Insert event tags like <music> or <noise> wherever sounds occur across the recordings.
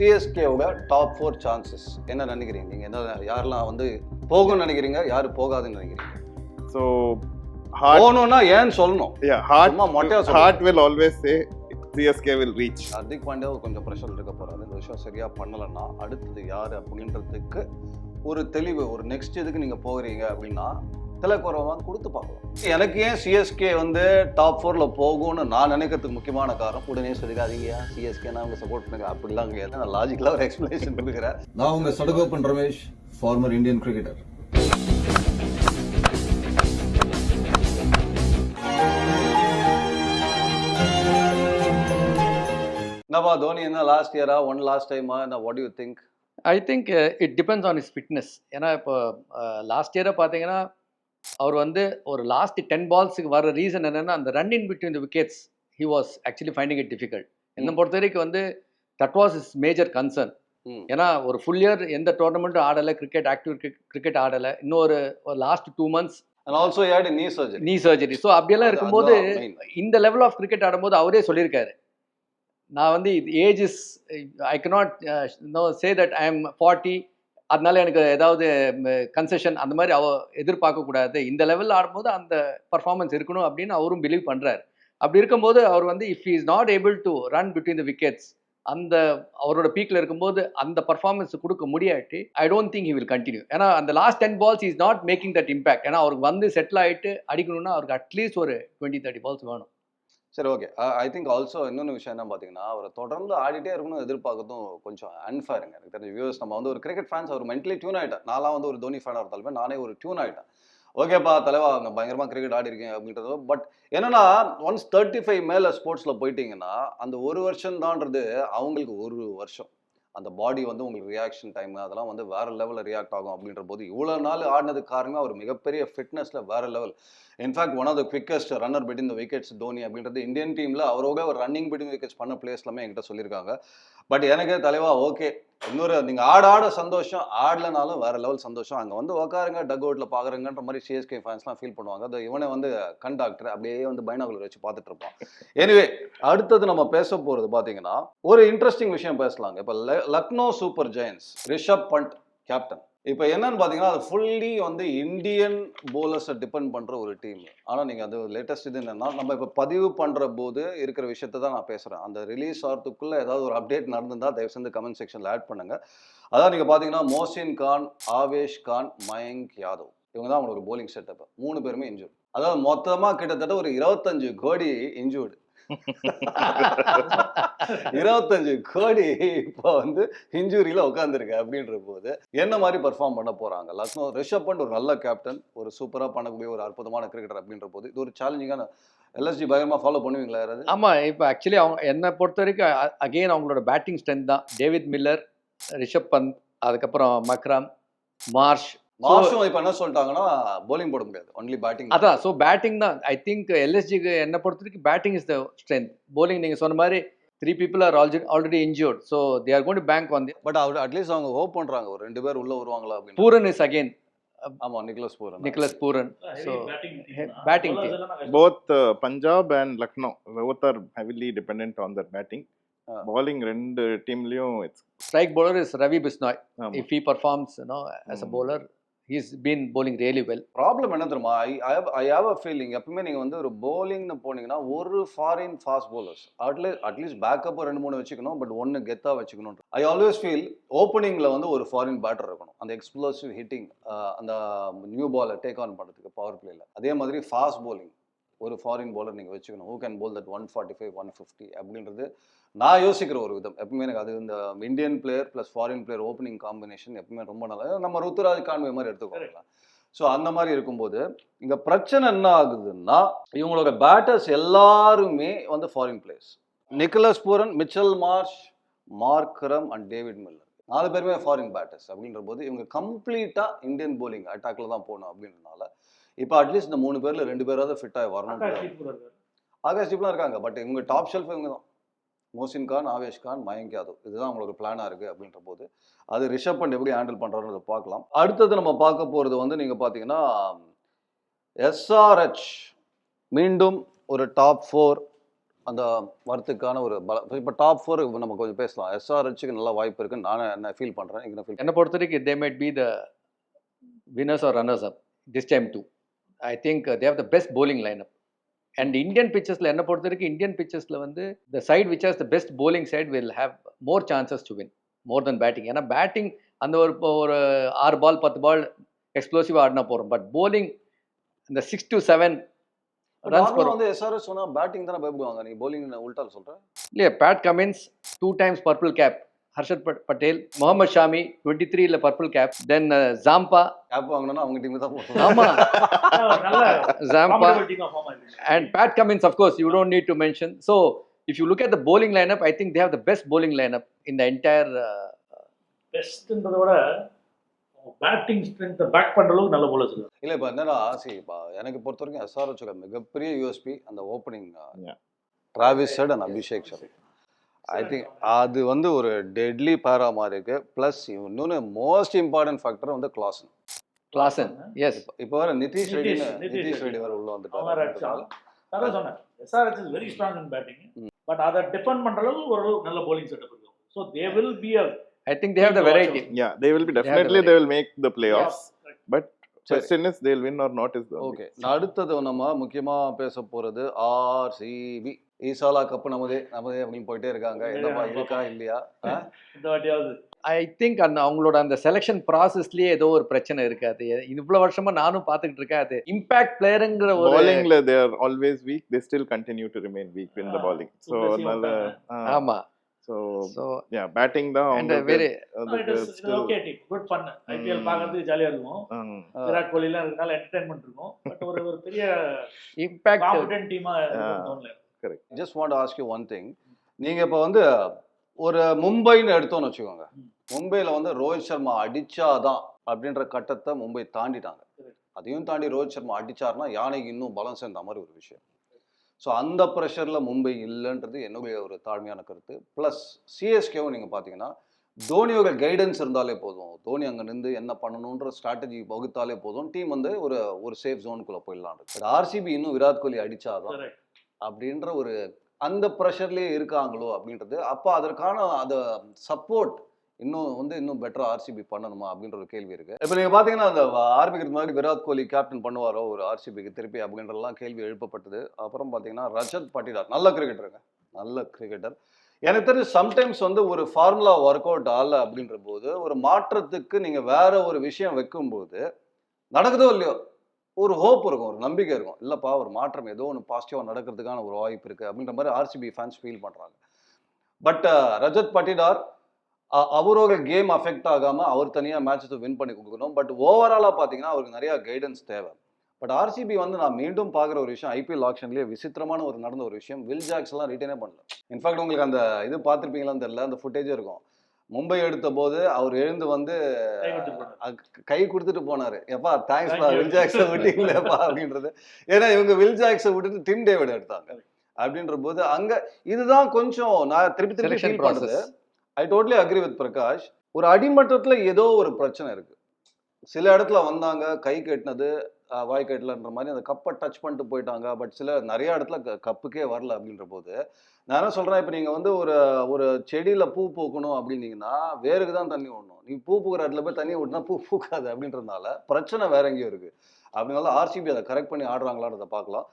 சிஎஸ்கேவோட top four chances என்ன நினைக்கிறீங்க? நீங்க என்ன யாரெல்லாம் வந்து போகும்னு நினைக்கிறீங்க? யாரு போகாதுன்னு நினைக்கிறீங்க? Heart, போகணும்னா ஏன்னு சொல்லணும். சும்மா மொட்டையா heart will always say CSK will reach. Hardik Pandya கொஞ்சம் ப்ரெஷர் இருக்க போறாரு. இந்த விஷயம் சரியா பண்ணலைன்னா அடுத்தது யாரு அப்படின்றதுக்கு ஒரு தெளிவு ஒரு நெக்ஸ்ட் இதுக்கு நீங்க போகிறீங்க அப்படின்னா திலக்குறவா கொடுத்து பார்க்கலாம். எனக்கு ஏன் சிஎஸ்கே வந்து டாப் ஃபோர்ல போகும்னு நான் நினைக்கிறதுக்கு முக்கியமான காரணம் உடனே சொல்லிக்காதீங்க சிஎஸ்கே நான் அவங்க சப்போர்ட் பண்ணுங்க. அப்படிலாம் கிடையாது. நான் லாஜிக்கலாக ஒரு எக்ஸ்பிளேஷன் கொடுக்குறேன். நான் உங்க Sadagoppan Ramesh former Indian cricketer என்னப்பா தோனி என்ன லாஸ்ட் இயரா ஒன் லாஸ்ட் டைமா என்ன what you think I think it depends on is fitness ஏன்னா இப்போ லாஸ்ட் இயரை பார்த்தீங்கன்னா அவர் வந்து ஒரு லாஸ்ட் டென் பால்ஸுக்கு வர ரீசன் என்னன்னா அந்த run in between the wickets he was actually finding it difficult என்னை பொறுத்த வரைக்கும் வந்து that was is major concern. ஏன்னா ஒரு ஃபுல் இயர் எந்த டோர்னமெண்ட்டும் ஆடலை கிரிக்கெட் ஆக்டிவ் கிரிக்கெட் ஆடலை. இன்னொரு ஒரு last two months and also knee surgery knee surgery so அப்படியெல்லாம் இருக்கும்போது இந்த லெவல் ஆஃப் கிரிக்கெட் ஆடும்போது அவரே சொல்லியிருக்காரு. நான் வந்து age is I cannot no say that I am forty அதனால எனக்கு ஏதாவது கன்செஷன் அந்த மாதிரி அவ எதிர்பார்க்கக்கூடாது இந்த லெவலில் ஆடும்போது அந்த பர்ஃபார்மன்ஸ் இருக்கணும் அப்படின்னு அவரும் பிலீவ் பண்ணுறாரு அப்படி இருக்கும்போது அவர் வந்து if is not able to run between the wickets அந்த அவரோட பீக்கில் இருக்கும்போது அந்த பர்ஃபார்மன்ஸ் கொடுக்க முடியாட்டி I don't think he will continue ஏன்னா அந்த last ten balls is not making that impact ஏன்னா அவருக்கு வந்து செட்டில் ஆகிட்டு அடிக்கணும்னா அவருக்கு அட்லீஸ்ட் ஒரு டுவெண்ட்டி தேர்ட்டி பால்ஸ் வேணும். சரி ஓகே. ஐ திங்க் ஆல்சோ இன்னொன்று விஷயம் என்ன பார்த்தீங்கன்னா அவரை தொடர்ந்து ஆடிட்டே இருக்கணும்னு எதிர்பார்க்கறதும் கொஞ்சம் அன்ஃபேருங்க எனக்கு தெரிஞ்ச வியூவர்ஸ் நம்ம வந்து ஒரு கிரிக்கெட் ஃபேன்ஸ் அவர் மென்டலி டியூன் ஆகிட்டேன் நான்லாம் வந்து ஒரு தோனி ஃபேனாக இருந்தாலுமே நானே ஒரு டியூன் ஆகிட்டேன் ஓகேப்பா தலைவா அவங்க பயங்கரமாக கிரிக்கெட் ஆடி இருக்கீங்க அப்படின்றது பட் என்னன்னா ஒன்ஸ் தேர்ட்டி ஃபைவ் மேலே ஸ்போர்ட்ஸில் போயிட்டீங்கன்னா அந்த ஒரு வருஷம் தான்றது அவங்களுக்கு ஒரு வருஷம். அந்த பாடி வந்து உங்களுக்கு ரியாக்ஷன் டைம் அதெல்லாம் வந்து வேற லெவலில் ரியாக்ட் ஆகும் அப்படின்ற போது இவ்வளோ நாள் ஆடினதுக்கு காரணமே அவர் மிகப்பெரிய ஃபிட்னஸில் வேற level in fact one of the quickest runner between the wickets Dhoni அப்படின்றது இந்தியன் டீமில் அவரோட ஒரு ரன்னிங் பிட்வீன் விக்கெட்ஸ் பண்ண பிளேஸ்லாமே என்கிட்ட சொல்லியிருக்காங்க. பட் எனக்கு தலைவா ஓகே. இன்னொரு நீங்கள் ஆட ஆட சந்தோஷம் ஆடலனாலும் வேற லெவல் சந்தோஷம். அங்கே வந்து உட்காருங்க டக் அவுட்டில் பார்க்குறங்கன்ற மாதிரி சிஎஸ்கே ஃபேன்ஸ்லாம் ஃபீல் பண்ணுவாங்க. அது இவனை வந்து கண்டாக்டர் அப்படியே வந்து பைனாகுலர் வச்சு பார்த்துட்டு இருப்பான். எனிவே அடுத்தது நம்ம பேச போகிறது பார்த்தீங்கன்னா ஒரு இன்ட்ரெஸ்டிங் விஷயம் பேசலாங்க. இப்போ Lucknow super giants Rishabh Pant captain இப்போ என்னன்னு பார்த்தீங்கன்னா அது ஃபுல்லி வந்து இந்தியன் போலர்ஸை டிபெண்ட் பண்ணுற ஒரு டீம் ஆனால் நீங்கள் அது லேட்டஸ்ட் இது என்னென்னா நம்ம இப்போ பதிவு பண்ணுற போது இருக்கிற விஷயத்த தான் நான் பேசுகிறேன் அந்த ரிலீஸ் ஆகிறதுக்குள்ளே ஏதாவது ஒரு அப்டேட் நடந்திருந்தால் தயவு செஞ்சு கமெண்ட் செக்ஷனில் ஆட் பண்ணுங்கள் அதான் நீங்கள் பார்த்தீங்கன்னா மோசின் கான் ஆவேஷ் கான் மயங்க் யாதவ் இவங்க தான் அவங்களோட போலிங் செட்டப் மூணு பேருமே இன்ஜூர்டு அதாவது மொத்தமாக கிட்டத்தட்ட ஒரு இருபத்தஞ்சு கோடி இன்ஜூர்டு இருபத்தஞ்சு கோடி இப்போ வந்து இன்ஜுரியில் உட்காந்துருக்கு அப்படின்ற போது என்ன மாதிரி பர்ஃபார்ம் பண்ண போறாங்க? லக்னோ ரிஷப் பண்ட் ஒரு நல்ல கேப்டன் ஒரு சூப்பராக பண்ணக்கூடிய ஒரு அற்புதமான கிரிக்கெட்டர் அப்படின்ற போது இது ஒரு சேலஞ்சிங்கான எல்எஸ்ஜி பயங்கரமாக ஃபாலோ பண்ணுவீங்களா யாராவது? ஆமாம் இப்போ ஆக்சுவலி அவங்க என்னை பொறுத்த வரைக்கும் அகெயின் அவங்களோட பேட்டிங் ஸ்ட்ரென்த் தான். டேவிட் மில்லர் ரிஷப் பந்த் அதுக்கப்புறம் மக்ராம் மார்ஷ் மார்ஷும் இப்போ என்ன சொல்லிட்டாங்கன்னா bowling போட முடியாது. ஒன்லி பேட்டிங் அதான் ஸோ பேட்டிங் தான். ஐ திங்க் எல்எஸ்ஜிக்கு என்னை பொறுத்த வரைக்கும் batting is the strength bowling நீங்கள் சொன்ன மாதிரி three people are already already injured so they are gone bank வந்து பட் அவர் அட்லீஸ்ட் அவங்க ஹோப் பண்றாங்க. ஒரு ரெண்டு பேர் உள்ள வருவாங்களா அப்படின்னு. பூரன் இஸ் அகெயின் ஆமா Nicholas Pooran Nicholas Pooran so batting team. Both uh, Punjab and Lucknow, both are heavily dependent on their batting. Ah. Bowling ரெண்டு டீம்லயும் strike bowler is Ravi Bishnoi if he performs you know as a Mm. He's been bowling really well problem என்ன தெரியுமா? ஐ I have a feeling எப்பவுமே நீங்கள் வந்து ஒரு போலிங்னு போனீங்கன்னா ஒரு foreign fast bowlers at least at least backup ரெண்டு மூணு வச்சுக்கணும் பட் ஒன்று கெத்தாக வச்சுக்கணும் ஐ ஆல்வேஸ் ஃபீல் ஓப்பனிங்கில் வந்து ஒரு ஃபாரின் பேட்டர் இருக்கணும். அந்த எக்ஸ்ப்ளோசிவ் ஹிட்டிங் அந்த நியூ பாலை டேக் ஆன் பண்ணுறதுக்கு பவர் பிளேயில் அதே மாதிரி ஃபாஸ்ட் போலிங் ஒரு ஃபாரின் போலர் நீங்கள் வச்சுக்கணும். Who can bowl that one forty five one fifty அப்படின்றது நான் யோசிக்கிற ஒரு விதம். எப்பவுமே எனக்கு அது இந்த Indian player plus foreign player opening combination எப்பவுமே ரொம்ப நல்லா நம்ம ருத்துராஜ் கான்வே மாதிரி எடுத்துக்கோங்களேன். ஸோ அந்த மாதிரி இருக்கும்போது இங்கே பிரச்சனை என்ன ஆகுதுன்னா இவங்களோட பேட்டர்ஸ் எல்லாருமே வந்து foreign players Nicholas Pooran Mitchell Marsh Markram and David Miller நாலு பேருமே ஃபாரின் பேட்டர்ஸ் அப்படின்ற போது இவங்க கம்ப்ளீட்டாக இந்தியன் bowling அட்டாக்ல தான் போகணும் அப்படின்றனால இப்போ அட்லீஸ்ட் இந்த மூணு பேர்ல ரெண்டு பேராவது ஃபிட் ஆகி வரணும் ஆகாஷ் தீப்லாம் இருக்காங்க பட் இவங்க டாப் ஷெல்ஃப் இவங்க தான். மோசின் கான் ஆவேஷ் கான் மயங்க் யாதவ். இதுதான் அவங்களோட பிளானாக இருக்குது அப்படின்ற போது அது ரிஷப் பண்ட் எப்படி ஹேண்டில் பண்ணுறாருன்றத பார்க்கலாம். அடுத்தது நம்ம பார்க்க போகிறது வந்து நீங்கள் பார்த்தீங்கன்னா எஸ்ஆர்ஹெச் மீண்டும் ஒரு டாப் ஃபோர் அந்த வரத்துக்கான ஒரு பல இப்போ டாப் ஃபோர் நம்ம கொஞ்சம் பேசலாம். எஸ்ஆர்ஹெச்சுக்கு நல்ல வாய்ப்பு இருக்குன்னு நான் என்ன ஃபீல் பண்ணுறேன் இங்கே ஃபீல் என்னை பொறுத்த வரைக்கும் they might be the winners or runners up this time too I think they've the best bowling line up and Indian பிச்சர்ஸில் என்ன பொறுத்த வரைக்கும் இந்தியன் பிச்சர்ஸில் வந்து the side which has the best bowling side will have more chances to win more than batting ஏன்னா batting அந்த ஒரு ஒரு ஆறு பால் பத்து பால் எக்ஸ்ப்ளோசிவாக ஆடினா போகிறோம் பட் bowling இந்த சிக்ஸ் டு செவன் ரன்ஸ் வந்து எஸ்ஆர்எஸ் சொன்னால் பேட்டிங் தானே பயப்படுவாங்க? நீ bowling உல்டால் சொல்கிறேன் இல்லையா Pat Cummins two times purple cap Harshad but- Patel Mohammed Shami twenty த்ரீல purple cap then Zampa cap வாங்கினா அவங்க டீம் தான் ஆமா நல்ல Zampa course, you don't need to mention. So, if you look at the bowling lineup, I think they have the best bowling lineup in the entire. Uh, பெஸ்ட்ன்றதை விட batting strength back பண்ற அளவுக்கு நல்ல bowlers இருக்காங்க இல்லை இப்போ என்னன்னா C இப்போ எனக்கு பொறுத்த வரைக்கும் எஸ்ஆர்ஹெச்சோட மிகப்பெரிய யூஎஸ்பி அந்த opening. Travis Head and Abhishek Sharma I think அது வந்து ஒரு டெட்லி பேரா மாதிரி இருக்கு. ப்ளஸ் இன்னொன்று மோஸ்ட் இம்பார்ட்டன்ட் ஃபேக்டர் வந்து கிளாசன் Klassen, yes. இப்போ வர நிதிஷ் ரெட்டி நிதிஷ். ரெட்டி வேற உள்ள வந்துட்டாரு அதான் சொன்னேன். SRH is very strong in batting. But அதை டிபெண்ட் பண்ற அளவுக்கு ஒரு நல்ல bowling செட்டப் இருக்கு so they will be a I think they have the variety. Yeah, they will be They have the definitely they will make the they'll win or not is the only okay அடுத்தது நம்ம முக்கியமா பேச போறது RCB ஈசாலா cup நமதே நமதே அப்படின்னு போயிட்டே இருக்காங்க. என்னப்பா இருக்கா இல்லையா? இந்த வாட்டியாவது. ஐ திங்க் அந்த அவங்களோட அந்த செலெக்ஷன் ப்ராசஸ்லயே ஏதோ ஒரு பிரச்சனை இருக்கு. அது இவ்வளவு வருஷமா நானும் பார்த்துக்கிட்டு இருக்கேன். அது இம்பாக்ட் பிளேயருங்கிற ஒரு bowling la- they are always weak. They still continue to remain weak in the Ah, bowling. So Supresi அதனால ஆமா. ஸோ yeah batting தான் and still okay team good fun IPL. பார்க்கறதுக்கு ஜாலியா இருக்கும். விராட் கோலி எல்லாம் இருக்கனால என்டர்டைன்மெண்ட் இருக்கும். பட் ஒரு ஒரு பெரிய இம்பாக்ட் காம்படென்ட் டீமா தோணல. Just want ask you one thing நீங்க இப்போ வந்து ஒரு மும்பைன்னு எடுத்தோம்னு வச்சுக்கோங்க. மும்பையில் வந்து ரோஹித் சர்மா அடிச்சாதான் அப்படின்ற கட்டத்தை மும்பை தாண்டிட்டாங்க. அதையும் தாண்டி ரோஹித் சர்மா அடிச்சாருன்னா யானைக்கு இன்னும் பலம் சேர்ந்த மாதிரி ஒரு விஷயம். ஸோ அந்த ப்ரெஷரில் மும்பை இல்லைன்றது என்னுடைய ஒரு தாழ்மையான கருத்து. ப்ளஸ் சிஎஸ்கேவும் நீங்கள் பார்த்தீங்கன்னா தோனியோட கைடன்ஸ் இருந்தாலே போதும். தோனி அங்கே நின்று என்ன பண்ணணுன்ற ஸ்ட்ராட்டஜி வகுத்தாலே போதும். டீம் வந்து ஒரு ஒரு சேஃப் ஜோனுக்குள்ளே போயிடலாம். பட் ஆர்சிபி இன்னும் விராட் கோலி அடிச்சாதான் Correct. அப்படின்ற ஒரு அந்த ப்ரெஷர்லேயே இருக்காங்களோ அப்படின்றது அப்போ அதற்கான அந்த சப்போர்ட் இன்னும் வந்து இன்னும் பெட்டரா ஆர்சிபி பண்ணணுமா அப்படின்ற ஒரு கேள்வி இருக்கு. இப்போ நீங்க பாத்தீங்கன்னா அந்த ஆரம்பிக்கிறது முன்னாடி விராட் கோலி கேப்டன் பண்ணுவாரோ ஒரு ஆர்சிபிக்கு திருப்பி அப்படின்றலாம் கேள்வி எழுப்பப்பட்டது. அப்புறம் பாத்தீங்கன்னா ரஜத் பாட்டிதார் நல்ல கிரிக்கெட்டருங்க நல்ல கிரிக்கெட்டர் எனக்கு தெரிஞ்சு சம்டைம்ஸ் வந்து ஒரு ஃபார்முலா ஒர்க் அவுட் ஆகல அப்படின்ற போது ஒரு மாற்றத்துக்கு நீங்கள் வேற ஒரு விஷயம் வைக்கும்போது நடக்குதோ இல்லையோ ஒரு ஹோப் இருக்கும் ஒரு நம்பிக்கை இருக்கும். இல்லைப்பா ஒரு மாற்றம் ஏதோ ஒன்று பாசிட்டிவாக நடக்கிறதுக்கான ஒரு வாய்ப்பு இருக்குது அப்படின்ற மாதிரி ஆர்சிபி ஃபேன்ஸ் ஃபீல் பண்ணுறாங்க பட் ரஜத் பட்டிடார் அவரோட கேம் அஃபெக்ட் ஆகாம அவர் தனியா மேட்சத்தை வின் பண்ணி கொடுக்கணும். பட் ஓவராலா பாத்தீங்கன்னா அவருக்கு நிறைய கைடன்ஸ் தேவை. பட் ஆர்சிபி வந்து நான் மீண்டும் பார்க்குற ஒரு விஷயம் ஐபிஎல் ஆக்ஷன்லேயே விசித்திரமான ஒரு நடந்த ஒரு விஷயம். வில் ஜாக்ஸ் எல்லாம் ரிட்டர்னே பண்ணல. இன்ஃபேக்ட் உங்களுக்கு அந்த இது பார்த்துருப்பீங்களான்னு தெரியல அந்த ஃபுட்டேஜே இருக்கும். மும்பை எடுத்த போது அவர் எழுந்து வந்து கை கொடுத்துட்டு போனாரு. எப்பா தேங்க்ஸ்ப்பா. வில் ஜாக்ஸை விட்டீங்களேப்பா <laughs> அப்படின்றது. ஏன்னா இவங்க வில் ஜாக்ஸை விட்டுட்டு டிம் டேவிட் எடுத்தாங்க. அப்படின்ற போது அங்க இதுதான் கொஞ்சம் நான் திருப்பி திருப்பி ஃபீல் பண்றது process I totally agree with Prakash ஒரு அடிமட்டத்தில் ஏதோ ஒரு பிரச்சனை இருக்கு. சில இடத்துல வந்தாங்க கை கட்டினது வாய் கட்டலன்ற மாதிரி அந்த கப்பை டச் பண்ணிட்டு போயிட்டாங்க. பட் சில நிறைய இடத்துல க- கப்புக்கே வரல அப்படின்ற போது நான் என்ன சொல்கிறேன் இப்போ நீங்கள் வந்து ஒரு ஒரு செடியில் பூ பூக்கணும் அப்படின்னீங்கன்னா வேருக்கு தான் தண்ணி விடணும் நீ பூ பூக்கிற இடத்துல போய் தண்ணி விட்டினா பூ பூக்காது அப்படின்றதுனால பிரச்சனை வேற எங்கேயும் இருக்குது அப்படினால ஆர்சிபி அதை கரெக்ட் பண்ணி ஆடுறாங்களான்றதை பார்க்கலாம்.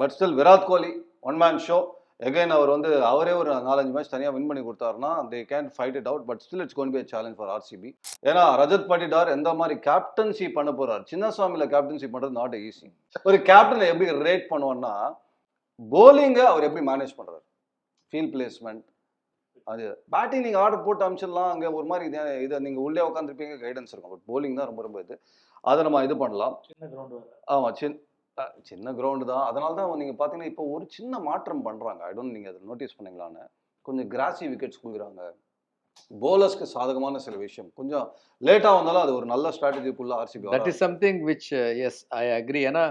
But still Virat Kohli one man show again அவர் வந்து அவரே ஒரு நாலஞ்சு மேட்ச் தனியாக வின் பண்ணி கொடுத்தாருன்னா they can fight it out but still it's gonna be challenge for RCB ஏன்னா ரஜத் பட்டிடார் எந்த மாதிரி கேப்டன்சி பண்ண போறார்? சின்னசாமியில் கேப்டன்சி பண்றது நாட் ஈஸி ஒரு கேப்டனை எப்படி ரேட் பண்ணுவோம்னா போலிங்கை அவர் எப்படி மேனேஜ் பண்றாரு? ஃபீல் பிளேஸ்மெண்ட் அது பேட்டிங் நீங்கள் ஆர்டர் போட்டு அமிச்சிடலாம் அங்கே ஒரு மாதிரி இதை இதை நீங்கள் உள்ளே உட்காந்துருப்பீங்க கைடன்ஸ் இருக்கும். பட் போலிங் தான் ரொம்ப ரொம்ப இது. அதை நம்ம இது பண்ணலாம். ஆமாம் சின் சின்ன கிரவுண்டு தான். அதனால தான் நீங்கள் பார்த்தீங்கன்னா இப்போ ஒரு சின்ன மாற்றம் பண்ணுறாங்க ஐ டோன்ட் நீங்கள் அதை நோட்டீஸ் பண்ணீங்களான்னு. கொஞ்சம் கிராசி விக்கெட்ஸ் கொடுக்குறாங்க. போலர்ஸ்க்கு சாதகமான சில விஷயம். கொஞ்சம் லேட்டாக வந்தாலும் அது ஒரு நல்ல ஸ்ட்ராட்டஜிக்குள்ள RCB that is something which as I agree ஏன்னா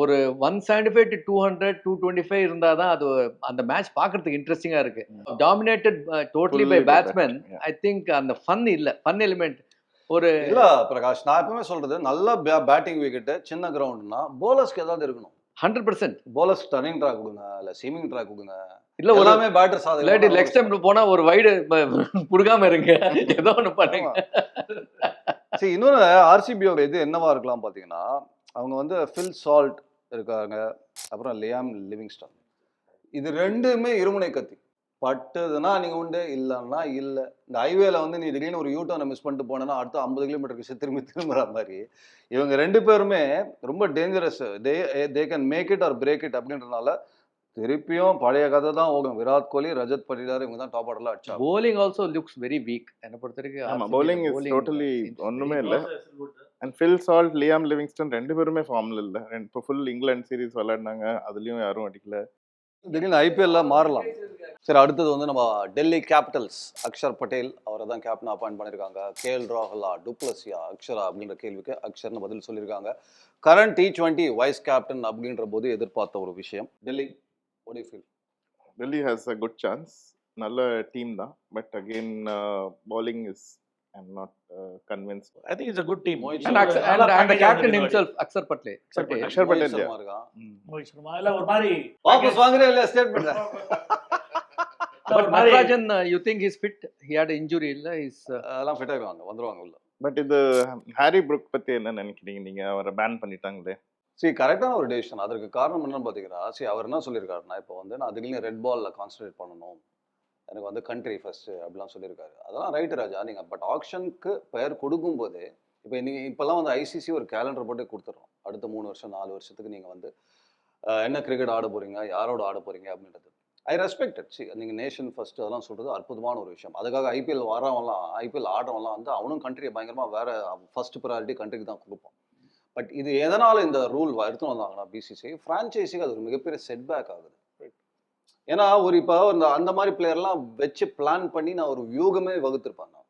ஒரு one seventy five to two hundred two twenty five இருந்தால் தான் அது அந்த மேட்ச் பார்க்கறதுக்கு இன்ட்ரெஸ்டிங்காக இருக்கு. Dominated totally by batsman. I think அந்த ஃபன் இல்லை. ஃபன் எலிமெண்ட் ஒரு இல்ல பிரகாஷ் நான் எப்பவுமே சொல்றது நல்ல பேட்டிங் விக்கெட்டு சின்ன கிரவுண்ட்னா போலர்ஸ்க்கு ஏதாவது இருக்கணும். Hundred percent bowlers turning track கொடுங்க இல்ல சீமிங் ட்ராக் கொடுங்க. இல்ல எல்லாமே பேட்டர் இல்லாட்டி சாதனை நெக்ஸ்ட் டைம் போனா ஒரு வைடு புடுகாம இருங்க. ஏதோ ஒண்ணு பண்ணுங்க. சரி இன்னொரு ஆர்சிபியோட இது என்னவா இருக்கலாம் பார்த்தீங்கன்னா அவங்க வந்து ஃபில் சால்ட் இருக்காங்க அப்புறம் லியாம் லிவிங்ஸ்டன் இது ரெண்டுமே இருமுனை கத்தி. பட்டுதுன்னா நீங்க உண்டு இல்லைன்னா இல்லை. இந்த ஹைவேல வந்து நீ திடீர்னு ஒரு யூட்டர்னை மிஸ் பண்ணிட்டு போனேன்னா அடுத்த ஐம்பது கிலோமீட்டருக்கு திரும்பி <laughs> திரும்புற மாதிரி. இவங்க ரெண்டு பேருமே ரொம்ப dangerous they they can make it or break it அப்படின்றதுனால திருப்பியும் பழைய கதை தான் ஓடும். விராட் கோலி ரஜத் பட்டிதார் இவங்க தான் டாப் ஆர்டர்ல அடிச்சாங்க. Bowling also looks very weak என்ன பொறுத்த வரைக்கும் ஆமா bowling totally seems ஒண்ணுமே இல்ல. And Phil Salt Liam Livingstone ரெண்டு பேருமே ஃபார்ம்ல இல்ல. ரெண்டு இப்போ ஃபுல் இங்கிலாந்து சீரிஸ் விளையாடினாங்க. அதுலயும் யாரும் அடிக்கல. திடீர்னு ஐபிஎல்ல மாறலாம். சரி அடுத்தது வந்து நம்ம டெல்லி கேபிட்டல்ஸ். அக்ஷர் பட்டேல் அவரை தான் கேப்டன் அப்பாயிண்ட் பண்ணியிருக்காங்க கேஎல் ராகுலா டுப்ளசியா அக்ஷரா அப்படின்ற கேள்விக்கு அக்ஷர்னு பதில் சொல்லியிருக்காங்க. Current T twenty vice captain அப்படின்ற போது எதிர்பார்த்த ஒரு விஷயம். டெல்லி ஒடி feel Delhi has a good chance நல்ல டீம் தான். But again bowling is I'm not convince I think it's a good team Mohit And, Akshar, and, and the captain himself, Akshar Patel. Patel. Akshar Patel yeah. இருக்கான் மோஹித் சர்மா இல்ல ஒரு மாதிரி வாபஸ் வாங்குறே இல்ல statement இல்ல, But ஒரு மாதிரி Natarajan, uh, you think he's fit? He had an injury, illa? He's, uh, அதெல்லாம் ஃபிட் ஆயிடுவாங்க வந்துருவாங்க உள்ள. பட் இது ஹாரி புரூக் பத்தி என்ன நினைக்கிறீங்க நீங்க? அவரை பேன் பண்ணிட்டாங்களே. சரி கரெக்டான ஒரு டெசிஷன் அதற்கு காரணம் என்னன்னு பார்த்தீங்கன்னா சரி அவர் என்ன சொல்லியிருக்காருன்னா இப்போ வந்து நான் அதுலேயும் ரெட் பால்ல கான்சன்ட்ரேட் பண்ணணும். எனக்கு வந்து கண்ட்ரி ஃபர்ஸ்ட் அப்படிலாம் சொல்லியிருக்காரு. அதெல்லாம் ரைட்டு ராஜா. நீங்கள் பட் ஆக்ஷனுக்கு பெயர் கொடுக்கும்போது இப்போ நீங்கள் இப்போல்லாம் வந்து ஐசிசி ஒரு கேலண்டர் போட்டு கொடுத்துட்றோம். அடுத்த மூணு வருஷம் நாலு வருஷத்துக்கு நீங்கள் வந்து என்ன கிரிக்கெட் ஆட போகிறீங்க யாரோட ஆட போகிறீங்க அப்படின்றது. ஐ ரெஸ்பெக்டட் சி நீங்கள் நேஷன் ஃபஸ்ட்டு அதெல்லாம் சொல்கிறது அற்புதமான ஒரு விஷயம். அதுக்காக ஐபிஎல் வரவன்லாம் ஐபிஎல் ஆடுறவன்லாம் வந்து அவனும் கண்ட்ரியை பயங்கரமாக வேற ஃபஸ்ட் ப்ரையாரிட்டி கண்ட்ரிக்கு தான் கொடுப்பான் பட் இது எதனால் இந்த ரூல் எடுத்து வந்தாங்கன்னா பிசிசி ஃப்ரான்ச்சைஸிக்கு அது ஒரு மிகப்பெரிய செட்பேக் ஆகுது. ஏன்னா ஒரு இப்போ இந்த அந்த மாதிரி பிளேயர்லாம் வச்சு பிளான் பண்ணி நான் ஒரு வியூகமே வகுத்திருப்பேன் நான்.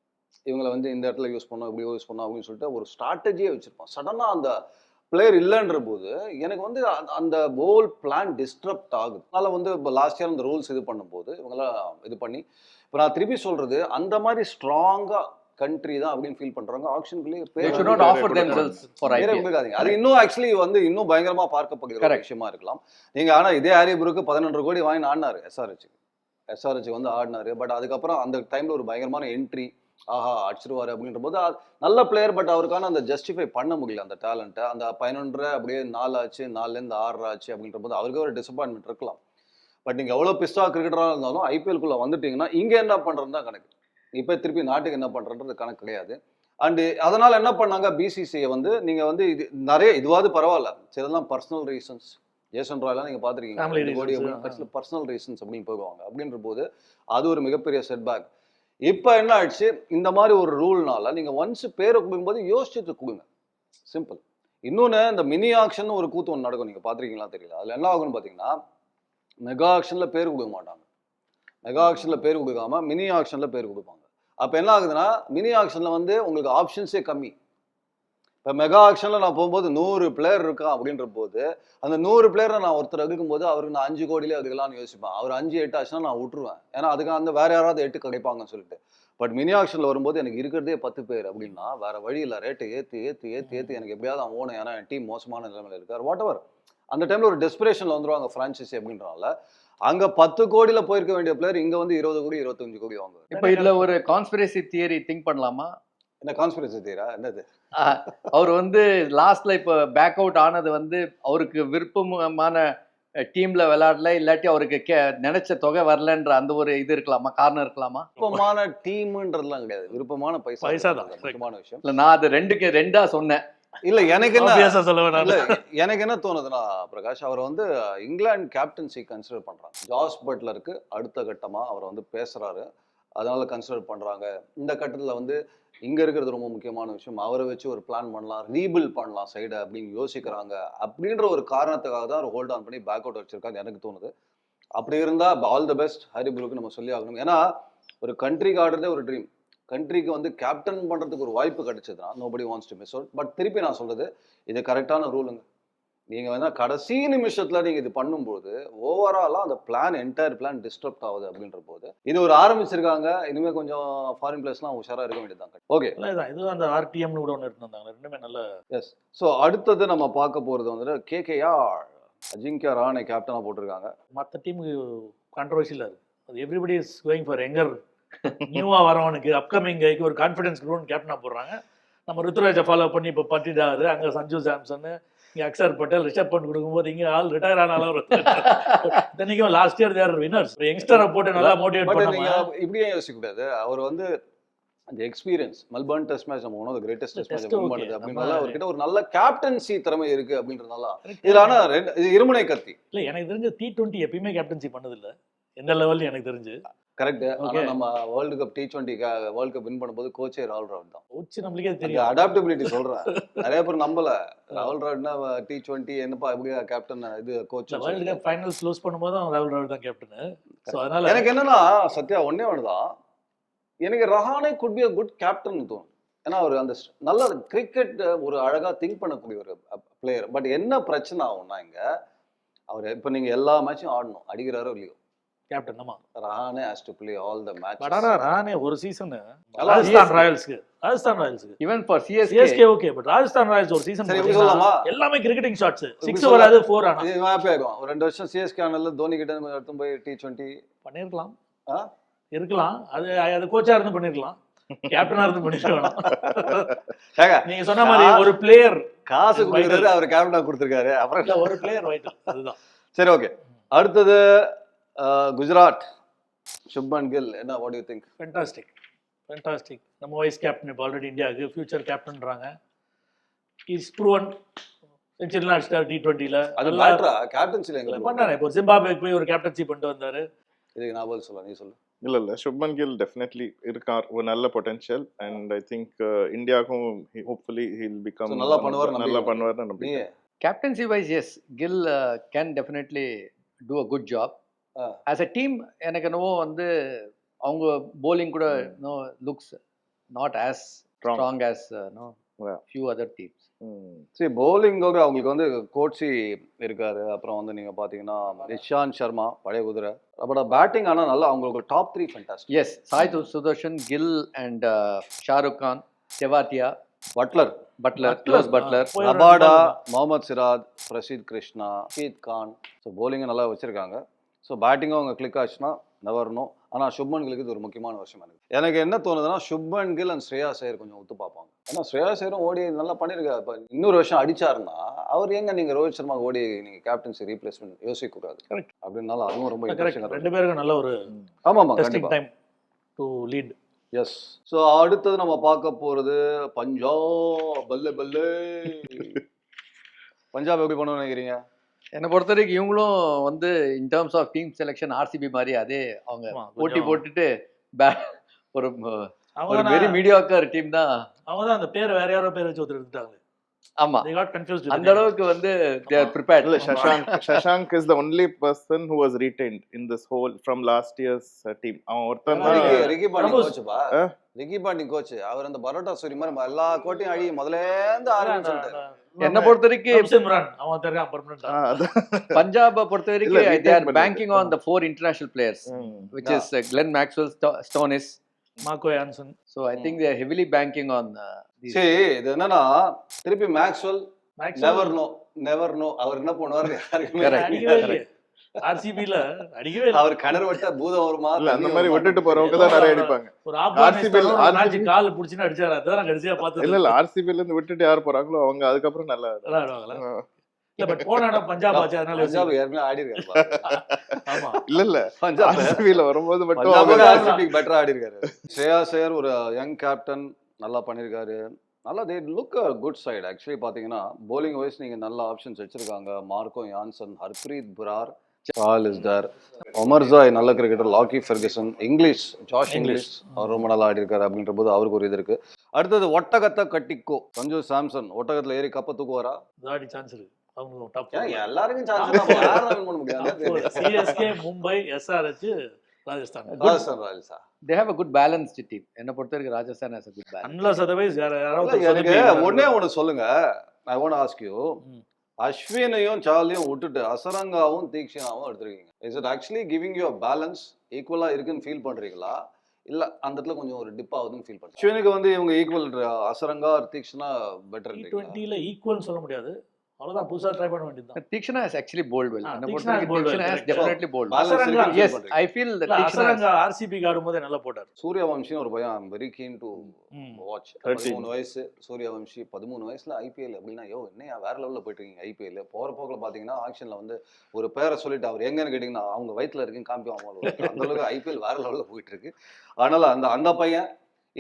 இவங்களை வந்து இந்த இடத்துல யூஸ் பண்ணோம் இப்படி யூஸ் பண்ணோம் அப்படின்னு சொல்லிட்டு ஒரு ஸ்ட்ராட்டஜியே வச்சுருப்பான். சடனாக அந்த பிளேயர் இல்லைன்ற போது எனக்கு வந்து அந்த- அந்த ஹோல் பிளான் டிஸ்டர்ப்ட் ஆகுது. அதனால் வந்து இப்போ லாஸ்ட் இயர் அந்த ரூல்ஸ் இது பண்ணும்போது இவங்களாம் இது பண்ணி இப்போ நான் திருப்பி சொல்கிறது அந்த மாதிரி ஸ்ட்ராங்காக கண்ட்ரி தான் அப்படின்னு ஃபீல் பண்றாங்க அது இன்னும் ஆக்சுவலி வந்து இன்னும் பயங்கரமா பார்க்கப்படுகிற. விஷயமா இருக்கலாம். நீங்க ஆனா இதே ஆரியபுருக்கு பதினொன்று கோடி வாங்கி ஆடினாரு எஸ்ஆர்ஹெச் எஸ்ஆர்ஹெச் வந்து ஆடினாரு. பட் அதுக்கப்புறம் அந்த டைம்ல ஒரு பயங்கரமான என்ட்ரி ஆஹா அடிச்சிருவாரு அப்படின்ற போது நல்ல பிளேயர் பட் அவருக்கான அந்த ஜஸ்டிஃபை பண்ண முடியல அந்த டேலண்ட்டை அந்த பதினொன்றரை அப்படியே நாலு ஆச்சு நாலுலேருந்து ஆறு ஆச்சு அப்படின்ற போது அவருக்கு ஒரு டிசப்பாயின்மெண்ட் இருக்கலாம். பட் நீங்க எவ்வளவு பிஸ்டா கிரிக்கெட்டராக இருந்தாலும் ஐபிஎல்குள்ள வந்துட்டீங்கன்னா இங்க என்ன பண்றது தான் கணக்கு. இப்போ திருப்பி நாட்டுக்கு என்ன பண்றன்றது கணக்கு கிடையாது. அண்டு அதனால என்ன பண்ணாங்க? பிசிசிஐ வந்து நீங்க வந்து இது நிறைய இதுவாது பரவாயில்ல. சிலதெல்லாம் பர்சனல் ரீசன்ஸ் ஜேசன் ராயெல்லாம் நீங்க Family பாத்துருக்கீங்க ரெண்டு கோடி reasons, அப்படின்னு ஆ. கட்சியில் பர்சனல் ரீசன்ஸ் அப்படின்னு போவாங்க அப்படின்ற போது அது ஒரு மிகப்பெரிய செட்பேக் இப்போ என்ன ஆயிடுச்சு? இந்த மாதிரி ஒரு ரூல்னால நீங்க ஒன்ஸ் பேரை கொடுக்கும்போது யோசிச்சுட்டு கொடுங்க. சிம்பிள் இன்னொன்று இந்த மினி ஆக்ஷன் ஒரு கூத்து ஒன்று நடக்கும். நீங்க பாத்திருக்கீங்களா தெரியல. அதுல என்ன ஆகும்னு பாத்தீங்கன்னா மெகா ஆக்ஷன்ல பேர் கொடுக்க மாட்டாங்க. மெகா ஆக்ஷனில் பேர் கொடுக்காம மினி ஆக்ஷனில் பேர் கொடுப்பாங்க. அப்போ என்ன ஆகுதுன்னா மினி ஆக்ஷனில் வந்து உங்களுக்கு ஆப்ஷன்ஸே கம்மி. இப்போ மெகா ஆக்ஷனில் நான் போகும்போது நூறு பிளேயர் இருக்கான் அப்படின்ற போது அந்த நூறு பிளேயரை நான் ஒருத்தர் இருக்கும்போது அவருக்கு நான் அஞ்சு கோடியிலே எடுக்கலாம்னு யோசிப்பேன். அவர் அஞ்சு எட்டு ஆச்சுன்னா நான் விட்டுருவேன். ஏன்னா அதுக்கு அந்த வேற யாராவது எட்டு கிடைப்பாங்கன்னு சொல்லிட்டு. பட் மினி ஆக்ஷனில் வரும்போது எனக்கு இருக்கிறதே பத்து பேர் அப்படின்னா வேற வழியில் ரேட்டை ஏற்றி ஏற்றி ஏற்றி ஏற்றி எனக்கு எப்படியாவது அவன் ஓணும் ஏன்னா என் டீம் மோசமான நிலைமையில இருக்கார். வாட் எவர் அந்த டைம்ல ஒரு டெஸ்பிரேஷனில் வந்துருவாங்க ஃப்ரான்ச்சைசி அப்படின்றனால. அங்க பத்து கோடியில போயிருக்க வேண்டிய பிளேயர் இங்க வந்து இருபது கோடி இருபத்தஞ்சு கோடி வாங்குவார். இப்ப இதுல ஒரு கான்ஸ்பிரசி தியரி திங்க் பண்ணலாமா? என்ன கான்ஸ்பிரசி தீரா என்னது? அவர் வந்து லாஸ்ட்ல இப்ப பேக் அவுட் ஆனது வந்து அவருக்கு விருப்பமான டீம்ல விளையாடல இல்லாட்டி அவருக்கு கே- நினைச்ச தொகை வரலன்ற அந்த ஒரு இது இருக்கலாமா? காரணம் இருக்கலாமா? விருப்பமான டீம்ன்றதுலாம் கிடையாது. விருப்பமான பைசா பைசா தான். முக்கியமான விஷயம். இல்ல நான் அது ரெண்டுக்கு ரெண்டா சொன்னேன். இல்ல எனக்கு என்ன சொல்ல வேணாம். எனக்கு என்ன தோணுதுன்னா பிரகாஷ் அவர் வந்து இங்கிலாந்து கேப்டன்சி கன்சிடர் பண்றாங்க ஜாஸ் பட்லருக்கு அடுத்த கட்டமா அவர் வந்து பேசுறாரு. அதனால கன்சிடர் பண்றாங்க. இந்த கட்டத்துல வந்து இங்க இருக்கிறது ரொம்ப முக்கியமான விஷயம். அவரை வச்சு ஒரு பிளான் பண்ணலாம் ரீபில் பண்ணலாம் சைடை அப்படின்னு யோசிக்கிறாங்க. அப்படின்ற ஒரு காரணத்துக்காக தான் அவர் ஹோல்ட் ஆன் பண்ணி பேக் அவுட் வச்சிருக்காங்க எனக்கு தோணுது. அப்படி இருந்தா ஆல் த பெஸ்ட் ஹரிபுருக்கு நம்ம சொல்லி ஆகணும். ஏன்னா ஒரு கண்ட்ரிக்கு ஆடுறதே ஒரு ட்ரீம் கண்ட்ரிக்கு வந்து கேப்டன் பண்றதுக்கு ஒரு வாய்ப்பு கிடைச்சதுன்னா nobody wants to miss out but திருப்பி நான் சொல்றது இது கரெக்டான ரூலுங்க நீங்க வந்து கடைசி நிமிஷத்துல நீங்க இது பண்ணும்போது ஓவராலா அந்த பிளான் என்டையர் பிளான் டிஸ்டர்ப் ஆகுது அப்படின்ற போது இது ஒரு ஆரம்பிச்சிருக்காங்க. இனிமே கொஞ்சம் ஃபாரின் பிளேஸ்லாம் உஷாரா இருக்க வேண்டியதுதான். ஓகே இல்ல இது அந்த ஆர்டிஎம்னு கூட ஒன்று இருந்தாங்க ரெண்டுமே நல்ல எஸ் ஸோ அடுத்தது நம்ம பார்க்க போகிறது வந்துட்டு கேகேஆர் அஜிங்கியா ராணை கேப்டனா போட்டிருக்காங்க. மற்ற டீமுக்கு கான்ட்ரவர்ஷியலாக இருக்குது அது everybody is going for younger நியூவாக வரவனுக்கு அப்கமிங் கைக்கு ஒரு கான்ஃபிடன்ஸ் க்ரோன் கேப்டனாக போடுறாங்க. நம்ம ருத்ராஜை ஃபாலோ பண்ணி இப்போ பட்டிடாரு அங்கே சஞ்சு சாம்சன் இங்கே அக்ஷர் பட்டேல் ரிஷப் பண்ட் கொடுக்கும்போது இங்கே ஆள் ரிட்டையர் ஆனாலும் ஒரு <laughs> இத்தனைக்கும் லாஸ்ட் இயர் தேர் வினர்ஸ் யங்ஸ்டரை போட்டு நல்லா மோட்டிவேட் பண்ணாம. இப்படியே யோசிக்க கூடாது. அவர் வந்து அந்த எக்ஸ்பீரியன்ஸ் மெல்பர்ன் டெஸ்ட் மேட்ச் நம்ம one of greatest test match win. பண்ணுது அப்படின்றதால நம்ம- அவர்கிட்ட ஒரு நல்ல கேப்டன்சி திறமை இருக்கு அப்படின்றதால இதுல ஆனா இருமுனை கத்தி. இல்லை எனக்கு தெரிஞ்ச டி டுவெண்ட்டி எப்பயுமே கேப்டன்சி பண்ணதில்ல. எந்த லெவல்லையும் எனக்கு தெரிஞ்சு. கரெக்ட் ஆனா. நம்ம world cup T twenty world cup win பண்ணும்போது கோச்சே ராகுல் ராவ் தான். கோச்சு நம்மளுக்கே தெரியும் அடாப்டபிலிட்டி சொல்றேன். <laughs> நிறைய பேர் நம்பல. ராகுல் ராவ்னா டி டுவெண்ட்டி என்னப்பா எப்படியா கேப்டன் இது coach world cup finals close பண்ணும்போது ராகுல் ராவ் தான் கேப்டனு ஸோ அதனால எனக்கு என்னன்னா சத்யா ஒன்னே ஒண்ணுதான் எனக்கு Rahane good be a good captain தோணும். ஏன்னா அவர் அந்த நல்ல கிரிக்கெட் ஒரு அழகா திங்க் பண்ணக்கூடிய ஒரு பிளேயர் பட் என்ன பிரச்சனை ஆகும்னா இங்க அவர் இப்ப நீங்க எல்லா மேட்சும் ஆடணும். அடிக்கிறாரோ இல்லையோ. கேப்டன் ஆமா. Rahane has to play all the but match ஆனா நானே ஒரு சீசன் ராஜஸ்தான். ராயல்ஸ்க்கு Rajasthan ராயல்ஸ்க்கு even for CSK CSK okay but Rajasthan Royals ஒரு சீசன் சொல்லலாமா எல்லாமே கிரிக்கெட்டிங் ஷாட்ஸ் சிக்ஸ் சொல்ல- வராது ஃபோர் ஆனா. இது ஹாப்பி ஆகும் ஒரு ரெண்டு வருஷம் சிஎஸ்கே ஆனல தோனி கிட்ட இருந்து எடுத்து போய் டி டுவெண்ட்டி பண்ணிருக்கலாம். ஆ? இருக்கலாம். அது அது கோச்சா இருந்து பண்ணிருக்கலாம். கேப்டனா இருந்து பண்ணிருக்கலாம். நீங்க சொன்ன மாதிரி ஒரு பிளேயர் காசு. கொடுக்குறாரு அவர் கேப்டனா கொடுத்துருக்காரு. அப்புறம் ஒரு பிளேயர் வைட்டல் அதுதான். சரி ஓகே அடுத்தது குஜராத் சுப்மன் கில் என்ன what you think fantastic fantastic நம்ம வைஸ் கேப்டன் இப்போ ஆல்ரெடி இந்தியாவுக்கு ஃபியூச்சர் கேப்டன்றாங்க இஸ் ப்ரூவன் செஞ்சுரிலாம் அடிச்சிட்டார் டி டுவெண்ட்டியில் அது மேட்ரா கேப்டன்சில எங்க பண்ணாரு. இப்போ ஜிம்பாபேக்கு போய் ஒரு கேப்டன்சி பண்ணிட்டு வந்தாரு. இதுக்கு நான் பதில் சொல்ல நீ சொல்லு. இல்ல இல்ல. சுப்மன் கில் டெஃபினெட்லி இருக்கார். ஒரு நல்ல பொட்டன்ஷியல் அண்ட் ஐ திங்க் இந்தியாவுக்கும் ஹோப்ஃபுல்லி ஹில் பிகம் நல்லா பண்ணுவார் நல்லா நம்பிக்கை. பண்ணுவார்னு நீ நம்பிக்கை captaincy wise yes. Gill uh, can definitely do as a team எனக்கு என்னவோ வந்து அவங்க bowling கூட no looks not as Strong. strong as uh, no Yeah. few other teams. ம். சரி பவுலிங்கோட அவங்களுக்கு வந்து கோட்ஸி இருக்காரு. அப்புறம் வந்து நீங்க பாத்தீங்கன்னா இஷாந்த் சர்மா பழைய குதிரை. பட் பேட்டிங் ஆனா நல்லா அவங்களுக்கு top three fantastic yes Sai Sudharsan gill and uh, Shahrukh Khan Tewatia Buttler Buttler Butler, close Buttler ball Mohammed Siraj Prasidh Krishna Rashid Khan so bowling நல்லா வச்சிருக்காங்க. ஸோ பேட்டிங்கும் அவங்க கிளிக் ஆச்சுன்னா நவரணும் ஆனால் சுப்மன் கிலுக்கு இது ஒரு முக்கியமான விஷயம் எனக்கு எனக்கு என்ன தோணுதுன்னா சுப்மன் கில் அண்ட் ஸ்ரேயா சேர் கொஞ்சம் ஒத்து பார்ப்பாங்க. ஏன்னா ஸ்ரேயா சேரும் ஓடி நல்லா பண்ணியிருக்காரு இப்போ இன்னொரு வருஷம் அடிச்சாருன்னா அவர் எங்க நீங்க ரோஹித் சர்மா ஓடி நீங்க கேப்டன்சி ரீப்ளேஸ்மெண்ட் யோசிக்க கூடாது. அப்படின்னால அதுவும் ரொம்ப ரெண்டு பேருக்கும் நல்ல ஒரு கண்டிப்பாக time to lead yes so அடுத்தது நம்ம பார்க்க போறது பஞ்சாப். பல்லே பல்லே. <laughs> பஞ்சாப் எப்படி பண்ணணும்னு நினைக்கிறீங்க? என்னை பொறுத்த வரைக்கும் இவங்களும் வந்து in terms of team selection RCB மாதிரி அதே அவங்க போட்டி போட்டுட்டு ஒரு அவங்க ஒரு வெரி மீடியாக்கர் டீம் தான். அவங்க தான் அந்த பேர் வேற யாரோ பேர் வச்சு ஒருத்தர் ஆமா. They got confused. with அந்த the. அளவுக்கு வந்து they are prepared. இல்ல Shashank Shashank is the only person who was retained in this whole from last years team uh, அவன் ஒருத்தன் ரிக்கி- தான் கோச்சுப்பா? ஆ? ரிக்கி பாண்டிங் கோச் அவர் அந்த பரோட்டா சூரி மாதிரி எல்லா கோட்டையும் அழி முதலேந்து ஆரம்பிச்சு சொல்லிட்டாரு. என்னை பொறுத்த வரைக்கும் ரம்சிம் ரன் அவன் தெரியாம பர்மனண்டா ஆ, அதான். பஞ்சாபை பொறுத்த வரைக்கும் on the four international players ம். which is uh, Glenn Maxwell, Sto- Stonis. Marco Jansen So I think they are heavily banking on uh, these. சரி இது என்னன்னா திருப்பி Maxwell never know never know அவர் என்ன பண்ணுவாரு யாருக்குமே ஆர்சிபில அடிக்கவே இல்லை. அவர் கிணறு விட்டா பூதம் வருமா? இல்ல அந்த மாதிரி? விட்டுட்டு போறவங்க தான் நிறைய அடிப்பாங்க. ஒரு RCB மேட்ச் கால் புடிச்சுன்னு அடிச்சாரு. அதான் நான் கடைசியா பார்த்தது. இல்ல இல்ல ஆர்சிபில இருந்து விட்டுட்டு யார் போறாங்களோ அவங்க அதுக்கப்புறம் நல்லா ஆ. இல்ல பட் போன இடம் பஞ்சாப் ஆச்சு அதனால பஞ்சாப். ஏற்கனவே ஆடி இருக்காரு இல்ல ஆமா. இல்ல பஞ்சாப் ஆர்சிபில வரும்போது மட்டும் ஆர்சிபிக்கு பெட்டரா ஆடி இருக்காரு ஸ்ரேயா சேர் ஒரு யங் கேப்டன் நல்லா பண்ணியிருக்காரு நல்லா they look good side actually பார்த்தீங்கன்னா bowling வைஸ் நீங்கள் நல்ல ஆப்ஷன்ஸ் வச்சிருக்காங்க. மார்க்கோ யான்சன் ஹர்ப்ரீத் புரார் சால் இஸ் தர் ஒமர்ஜாய் நல்ல cricketer Lockie Ferguson Inglis Josh Inglis அவர் ரொம்ப நல்லா ஆடி இருக்காரு அப்படின்ற போது அவருக்கு ஒரு இது இருக்கு. அடுத்தது ஒட்டகத்தை கட்டிக்கோ. சஞ்சு சாம்சன் ஒட்டகத்துல ஏறி கப்ப தூக்குவாரா? தாடி சான்ஸ் இருக்கு. டாப் எல்லாருக்கும் chance CSK Mumbai SRH Rajasthan Rajasthan They have a good balanced team. என்ன பொறுத்த வரைக்கும் ராஜஸ்தான். அன்லஸ் அதர்வைஸ் யார யாராவது ஒண்ணே ஒண்ணு சொல்லுங்க. I want ask you. அஸ்வினையும் சார்லியும் விட்டுட்டு அசரங்காவும் தீக்ஷனாவும் எடுத்திருக்கீங்க. Is it actually giving you balance ஈக்குவலா இருக்குன்னு ஃபீல் பண்றீங்களா? இல்ல அந்த இடத்துல கொஞ்சம் ஒரு டிப் ஆகுதுன்னு ஃபீல் பண்றீங்க அஸ்வினுக்கு வந்து இவங்க equal Hasaranga Theekshana better T டுவெண்ட்டில equal சொல்ல முடியாது. அவ்வளவுதான் புதுசா ட்ரை பண்ண வேண்டியதுதான். Theekshana well, Theekshana has correct. definitely bowled well. Balance Hasaranga- இல்ல, Theekshana has- அசரங்கா ஆர்சிபிக்கு ஆடும்போதே நல்லா போட்டார். சூரியவம்சின்னு ஒரு பையன் I'm very keen to. Watch 13. பதிமூணு வயசு சூரியவம்சி பதிமூணு வயசுல ஐபிஎல் அப்படின்னா யோ என்னையா வேற லெவலில் போயிட்டு இருக்கீங்க ஐபிஎல் போற போக்கில் பார்த்தீங்கன்னா ஆக்ஷன்ல வந்து ஒரு பேரை சொல்லிட்டு அவர் எங்கன்னு கேட்டிங்கன்னா அவங்க வயித்துல இருக்குன்னு காமிப்பாங்க அந்த அளவுக்கு ஐபிஎல் வேற லெவலில் போயிட்டு இருக்கு அதனால அந்த அந்த பையன்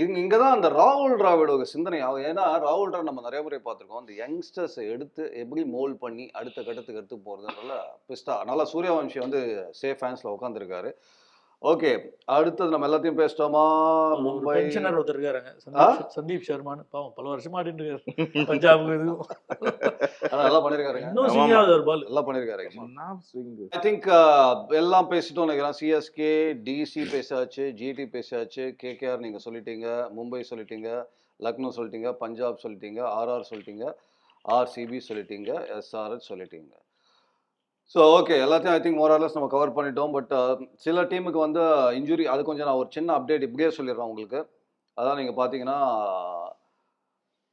இங்க இங்கே தான் அந்த ராகுல் டிராவிடோட சிந்தனை ஆகும். ஏன்னா ராகுல் டிராவிட் நம்ம நிறைய முறை பார்த்துருக்கோம். அந்த யங்ஸ்டர்ஸை எடுத்து எப்படி மோல்ட் பண்ணி அடுத்த கட்டத்துக்கு எடுத்து போகிறதுனால பிஸ்டா அதனால சூரியவம்சி வந்து சேஃப் ஃபேன்ஸில் உட்காந்துருக்காரு ஓகே அடுத்தது நம்ம எல்லாத்தையும் பேசிட்டோமா? மும்பை. பென்ஷனர் ஒருத்தர் இருக்காருங்க. சந்தீப் சர்மான்னு பாவம் பல வருஷமா ஆடிட்டு இருக்காரு. பஞ்சாபுக்கு இதுவும் நல்லா பண்ணியிருக்காருங்க இன்னும் ஒரு பால். நல்லா swing. ஐ திங்க் எல்லாம் பேசிட்டோம் நினைக்கிறேன். சிஎஸ்கே டிசி பேசாச்சு ஜிடி பேசாச்சு கேகேஆர் நீங்கள் சொல்லிட்டீங்க மும்பை சொல்லிட்டீங்க லக்னோ சொல்லிட்டீங்க பஞ்சாப் சொல்லிட்டீங்க ஆர்ஆர் சொல்லிட்டீங்க ஆர்சிபி சொல்லிட்டீங்க எஸ்ஆர்எச் சொல்லிட்டீங்க. ஸோ ஓகே எல்லாத்தையும் ஐ திங்க் மோரலஸ் நம்ம கவர் பண்ணிட்டோம். பட் uh, சில டீமுக்கு வந்து uh, இன்ஜுரி அது கொஞ்சம் நான் ஒரு சின்ன அப்டேட் இப்படியே சொல்லிடுறேன் உங்களுக்கு. அதான் நீங்கள் பார்த்தீங்கன்னா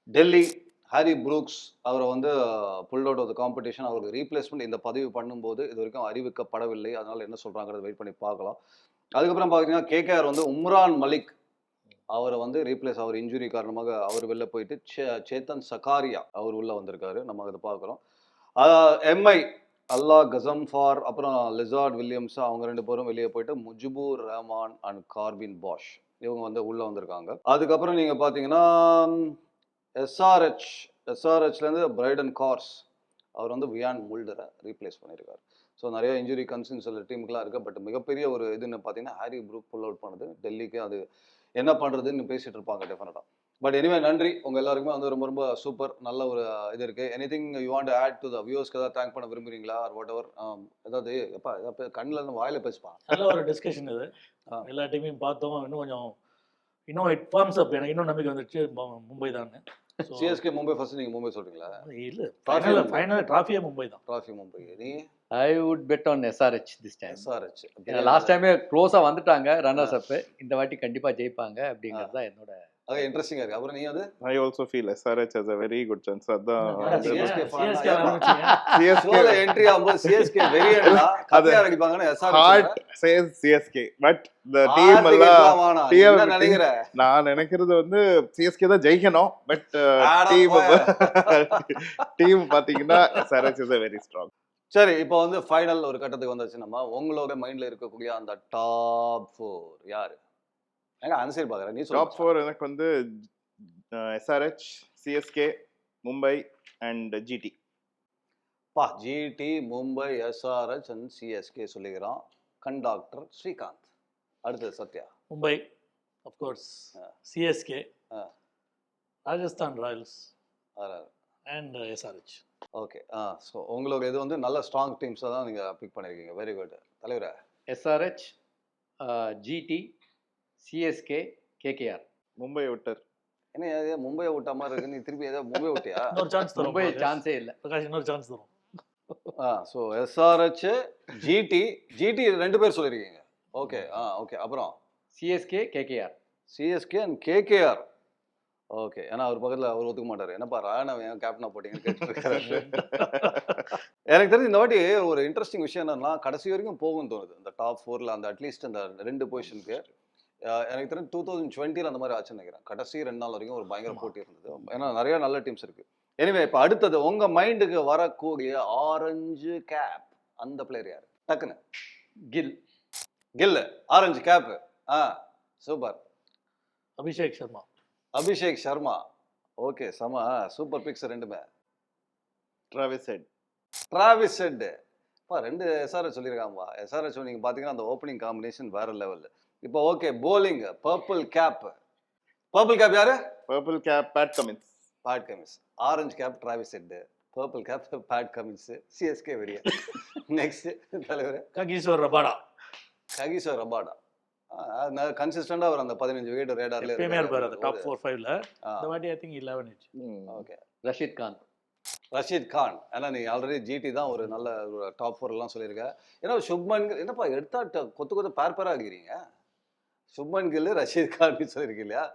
டெல்லி ஹாரி ப்ரூக்ஸ் அவரை வந்து pull out of the competition அவருக்கு ரீப்ளேஸ்மெண்ட் இந்த பதிவு பண்ணும்போது இது வரைக்கும் அறிவிக்கப்படவில்லை. அதனால் என்ன சொல்கிறாங்கிறது வெயிட் பண்ணி பார்க்கலாம். அதுக்கப்புறம் பார்த்தீங்கன்னா கேகேஆர் வந்து உம்ரான் மலிக் அவரை வந்து ரீப்ளேஸ் அவர் இன்ஜுரி காரணமாக அவர் வெளில போயிட்டு சே- சேத்தன் சகாரியா அவர் உள்ளே வந்திருக்காரு. நம்ம அதை பார்க்குறோம். எம்ஐ அல்லா கசம்ஃபார் அப்புறம் லிசார்ட் வில்லியம்ஸ் அவங்க ரெண்டு பேரும் வெளியே போயிட்டு Mujibur Rahman and Corbin Bosch இவங்க வந்து உள்ளே வந்திருக்காங்க. அதுக்கப்புறம் நீங்கள் பார்த்தீங்கன்னா எஸ்ஆர்ஹெச் எஸ்ஆர்ஹெச்லேருந்து பிரைடன் கார்ஸ் அவர் வந்து வியான் முல்டரை ரீப்ளேஸ் பண்ணியிருக்காரு ஸோ நிறைய இன்ஜுரி கன்சர்ன்ஸ் சில டீமுக்குலாம் இருக்குது பட் மிகப்பெரிய ஒரு இதுன்னு பார்த்தீங்கன்னா ஹாரி குரூப் புல் அவுட் பண்ணுது டெல்லிக்கு. அது என்ன பண்ணுறதுன்னு பேசிட்டு இருப்பாங்க டெஃபினட்டாக பட் எனிவே நன்றி. உங்கள் எல்லாருக்குமே வந்து ரொம்ப ரொம்ப சூப்பர் நல்ல ஒரு இது இருக்குது anything you want add to the வியூஸ்க்கு ஏதாவது தேங்க் பண்ண விரும்புறீங்களா? ஆர் வாட் எவர் ஏதாவது எப்பா ஏதாவது கண்ணில் இருந்து வாயில பேசுப்பா நல்ல ஒரு டிஸ்கஷன் இது. எல்லா டீமையும் பார்த்தோம். இன்னும் கொஞ்சம் இன்னும் இட் ஃபார்ம்ஸ் அப் எனக்கு இன்னும் நம்பிக்கை வந்துச்சு மும்பை தான் சிஎஸ்கே மும்பை ஃபர்ஸ்ட் நீங்கள் மும்பை சொல்கிறீங்களா இல்ல. ஃபைனல். ஃபைனல் ட்ராஃபியே மும்பை தான். ட்ராஃபி மும்பை. நீ? I would bet on SRH this time. SRH last டைமே க்ளோஸா வந்துட்டாங்க ரன்னர்ஸ் அப் இந்த வாட்டி கண்டிப்பா ஜெயிப்பாங்க அப்படிங்கிறது தான் என்னோட அது இன்ட்ரெஸ்டிங்காக இருக்குது அப்புறம் நீ வந்து? Feel SRH has a very good chance. அதான் சிஎஸ்கே என்ட்ரி ஆகும்போது சிஎஸ்கே <laughs> கதையா அடிப்பாங்கன்னு எஸ்ஆர் எல்லாம் நினைக்கிற? நான் நினைக்கிறது வந்து சிஎஸ்கே தான் ஜெயிக்கணும். But team. டீம் பாத்தீங்கன்னா is a very strong. சரி இப்போ வந்து ஃபைனல் ஒரு கட்டத்துக்கு வந்தாச்சு நம்ம. உங்களோட மைண்ட்ல இருக்கக்கூடிய அந்த டாப் ஃபோர் யாரு? ஏங்க ஆன்சர் பாக்குறேன் நீ டாப் ஃபோர் எனக்கு வந்து SRH CSK Mumbai and GT பா GT Mumbai SRH and CSK சொல்லிக்கிறோம். கண்டாக்டர் ஸ்ரீகாந்த் அடுத்தது Sathya. Mumbai of course. CSK. Rajasthan Royals and SRH okay ah so உங்களுக்கு இது வந்து நல்ல ஸ்ட்ராங் டீம்ஸை தான் நீங்கள் பிக் பண்ணியிருக்கீங்க வெரி குட் தலைவரே. SRH GT CSK KKR Mumbai விட்டர். என்ன ஏதோ மும்பையை விட்ட மாதிரி இருக்கு. நீ திருப்பி ஏதோ மும்பை விட்டியா? <laughs> இன்னொரு சான்ஸ் தரும் மும்பை. சான்ஸே இல்லை. பிரகாஷ் இன்னொரு சான்ஸ் தரும் ah so SRH GT GT ரெண்டு பேர் சொல்லியிருக்கீங்க. ஓகே ஆ ஓகே அப்புறம்? CSK KKR CSK and KKR okay ஏன்னா அவர் பக்கத்தில் அவர் ஒத்துக்க மாட்டார். என்னப்பா ராணவ ஏன் கேப்டனா போட்டீங்கன்னு கேட்டுருக்காரு <laughs> எனக்கு தெரிஞ்சு இந்த வாட்டி ஒரு இன்ட்ரெஸ்டிங் விஷயம் என்னன்னா கடைசி வரைக்கும் போகும் தோணுது. இந்த டாப் ஃபோரில் அந்த அட்லீஸ்ட் அந்த ரெண்டு பொசிஷனுக்கு எனக்கு தெரிஞ்சு டூ தௌசண்ட் டுவெண்ட்டியில் அந்த மாதிரி ஆச்சுன்னு நினைக்கிறேன். கடைசி ரெண்டு நாள் வரைக்கும் ஒரு பயங்கர. போட்டி இருந்தது. ஏன்னா நிறைய நல்ல டீம்ஸ் இருக்கு. எனிவே இப்போ அடுத்தது உங்க மைண்டுக்கு வரக்கூடிய ஆரஞ்சு கேப் அந்த பிளேயர் யார்? டக்குன்னு. Gill Gill orange cap ah super Abhishek Sharma. Abhishek Sharma. Okay சம சூப்பர் பிக்ஸ் ரெண்டுமே. டிராவிஸ் ஹெட் டிராவிஸ் செட் பா ரெண்டு எஸ்ஆர்எஸ் சொல்லியிருக்காங்கப்பா. எஸ்ஆர்எஸ் நீங்கள் பார்த்தீங்கன்னா அந்த ஓப்பனிங் காம்பினேஷன் வேற லெவல் இப்போ okay bowling purple cap purple cap யாரு? Purple cap Pat Cummins Pat Cummins orange cap Travis Head purple cap Pat Cummins CSK வெறிய next தலைவர். Kagiso Rabada. Kagiso Rabada. கன்சிஸ்டண்டா அவர் அந்த பதினஞ்சு விக்கெட் ரேடார்ல எப்பயுமே இருப்பார் அந்த டாப் ஃபோர் ஃபைவ்ல இந்த வாட்டி ஐ திங்க் இலெவன் இன்ச் ஓகே. ரஷீத் கான். ரஷீத் கான். ஏன்னா நீ ஆல்ரெடி ஜிடி தான் ஒரு நல்ல டாப் ஃபோர் எல்லாம் சொல்லியிருக்க. ஏன்னா சுப்மன் என்னப்பா எடுத்தா கொத்து கொத்து பேர் பேரா இருக்கிறீங்க சுப்மன் கில்லு ரஷீத் கான் <laughs> சொல்லியிருக்கு இல்லையா?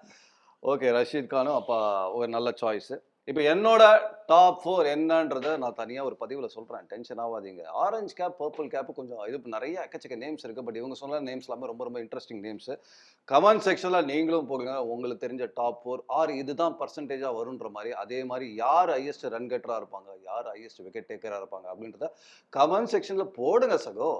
ஓகே ரஷீத் கானும் அப்பா ஒரு நல்ல சாய்ஸு இப்போ என்னோட டாப் ஃபோர் என்னன்றதை நான் தனியாக ஒரு பதிவில் சொல்கிறேன் டென்ஷன் ஆகாதீங்க. ஆரஞ்சு கேப் பர்பிள் கேப் கொஞ்சம் இது நிறைய எக்கச்சக்க நேம்ஸ் இருக்குது பட் இவங்க சொன்ன நேம்ஸ் எல்லாமே ரொம்ப ரொம்ப இன்ட்ரெஸ்டிங் நேம்ஸு கமெண்ட் செக்ஷனில் நீங்களும் போடுங்க. உங்களுக்கு தெரிஞ்ச டாப் ஃபோர் ஆர் இதுதான் பர்சன்டேஜாக வருன்ற மாதிரி. அதே மாதிரி யார் ஹையஸ்ட் ரன் கெட்டராக இருப்பாங்க? யார் ஹையஸ்ட் விக்கெட் டேக்கராக இருப்பாங்க? அப்படின்றத கமெண்ட் செக்ஷனில் போடுங்க சகோ.